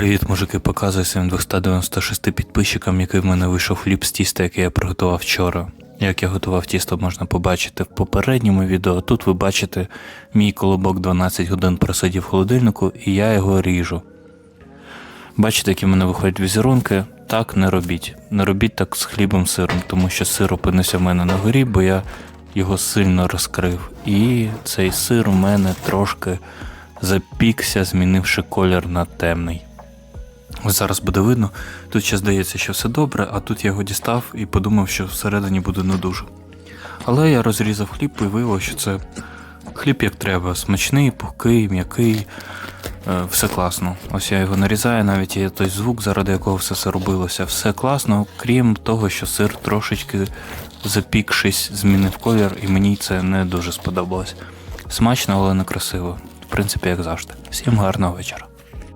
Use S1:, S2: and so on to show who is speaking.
S1: Привіт, мужики, показую своїм 296 підписчикам, який в мене вийшов хліб з тіста, який я приготував вчора. Як я готував тісто, можна побачити в попередньому відео. Тут ви бачите, мій колобок 12 годин просидів в холодильнику, і я його ріжу. Бачите, які в мене виходять візерунки? Так не робіть. Не робіть так з хлібом сиром, тому що сир опинився в мене на горі, бо я його сильно розкрив. І цей сир у мене трошки запікся, змінивши колір на темний. Ось зараз буде видно. Тут ще здається, що все добре, а тут я його дістав і подумав, що всередині буде не дуже. Але я розрізав хліб і виявилося, що це хліб як треба. Смачний, пухкий, м'який, е, все класно. Ось я його нарізаю, навіть є той звук, заради якого все це робилося. Все класно, крім того, що сир трошечки запікшись, змінив колір, і мені це не дуже сподобалось. Смачно, але не красиво. В принципі, як завжди. Всім гарного вечора.